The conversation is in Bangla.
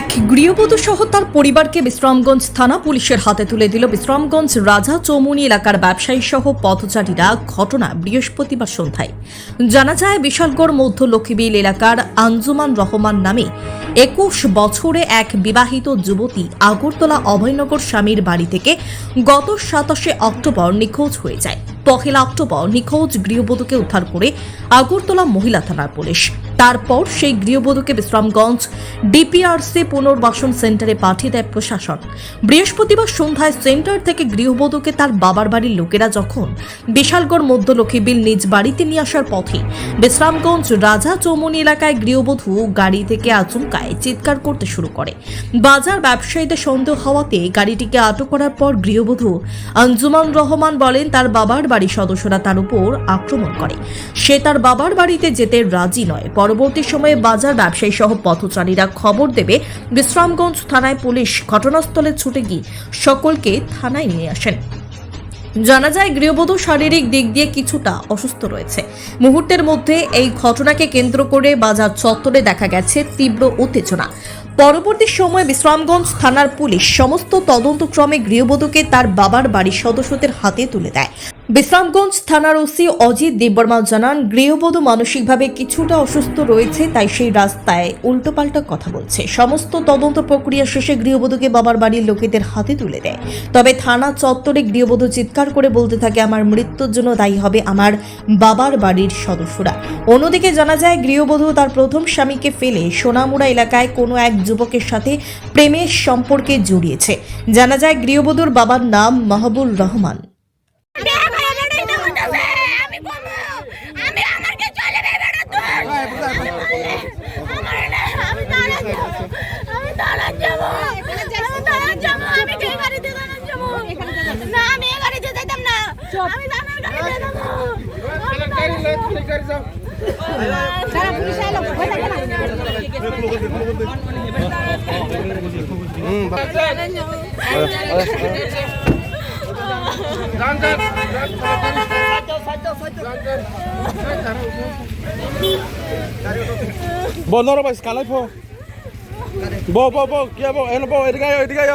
এক গৃহবধূ সহ তার পরিবারকে বিশ্রামগঞ্জ থানা পুলিশের হাতে তুলে দিল বিশ্রামগঞ্জ রাজা চৌমুনি এলাকার ব্যবসায়ী সহ পথচারীরা ঘটনা বৃহস্পতিবার সন্ধ্যায়। জানা যায়, বিশালগড় মধ্য লক্ষ্মীবিল এলাকার আঞ্জুমান রহমান নামে একুশ বছরে এক বিবাহিত যুবতী আগরতলা অভয়নগর স্বামীর বাড়ি থেকে গত সাতাশে অক্টোবর নিখোঁজ হয়ে যায়। পহেলা অক্টোবর নিখোঁজ গৃহবধূকে উদ্ধার করে আগরতলা মহিলা থানার পুলিশ। তারপর সেই গৃহবধূকে বিশ্রামগঞ্জ ডিপিআরসি পুনর্বাসন সেন্টারে পাঠিয়ে দেয় প্রশাসন। বৃহস্পতিবার সন্ধ্যায় সেন্টার থেকে গৃহবধূকে তার বাবার বাড়ির লোকেরা যখন বিশালগড় মধ্য লক্ষ্মীবিল নিজ বাড়িতে নিয়ে আসার পথে বিশ্রামগঞ্জ রাজা চৌমনি এলাকায় গৃহবধূ গাড়ি থেকে আচমকায় চিৎকার করতে শুরু করে। বাজার ব্যবসায়ীদের সন্দেহ হওয়াতে গাড়িটিকে আটক করার পর গৃহবধূ আঞ্জুমান রহমান বলেন, তার বাবার বাড়ির সদস্যরা তার উপর আক্রমণ করে। সে তার বাবার বাড়িতে যেতে রাজি নয়। পরবর্তী সময়ে বাজার ব্যবসায়ী সহ পথচারীরা খবর দেবে বিশ্রামগঞ্জ থানায় পুলিশ ঘটনাস্থলে ছুটে গিয়ে সকলকে থানায় নিয়ে আসেন। জানা যায়, গৃহবধূ শারীরিক দিক দিয়ে কিছুটা অসুস্থ রয়েছে। মুহূর্তের মধ্যে এই ঘটনাকে কেন্দ্র করে বাজার চত্বরে দেখা গেছে তীব্র উত্তেজনা। পরবর্তী সময়ে বিশ্রামগঞ্জ থানার পুলিশ সমস্ত তদন্তক্রমে গৃহবধূকে তার বাবার বাড়ির সদস্যদের হাতে তুলে দেয়। বিশ্রামগঞ্জ থানার ওসি অজিত দেববর্মা জানান, গৃহবধূ মানসিকভাবে কিছুটা অসুস্থ রয়েছে, তাই সেই রাস্তায় উল্টোপাল্টা কথা বলছে। সমস্ত তদন্ত প্রক্রিয়া শেষে গৃহবধূকে বাবার বাড়ির লোকেদের হাতে তুলে দেয়। তবে থানা চত্বরে গৃহবধূ চিৎকার করে বলতে থাকে, আমার মৃত্যুর জন্য দায়ী হবে আমার বাবার বাড়ির সদস্যরা। অন্যদিকে জানা যায়, গৃহবধূ তার প্রথম স্বামীকে ফেলে সোনামুড়া এলাকায় কোনো এক যুবকের সাথে প্রেমের সম্পর্কে জড়িয়েছে। জানা যায়, গৃহবধূর বাবার নাম মাহবুল রহমান। না। আমি দাঁড়ান গাড়িতে যাব। আমি দাঁড়ান যাব। বো নরবাইস কালাই ফো বো বো বো কিয়া বো এনে বো এদিকে আয় এদিকে আয়।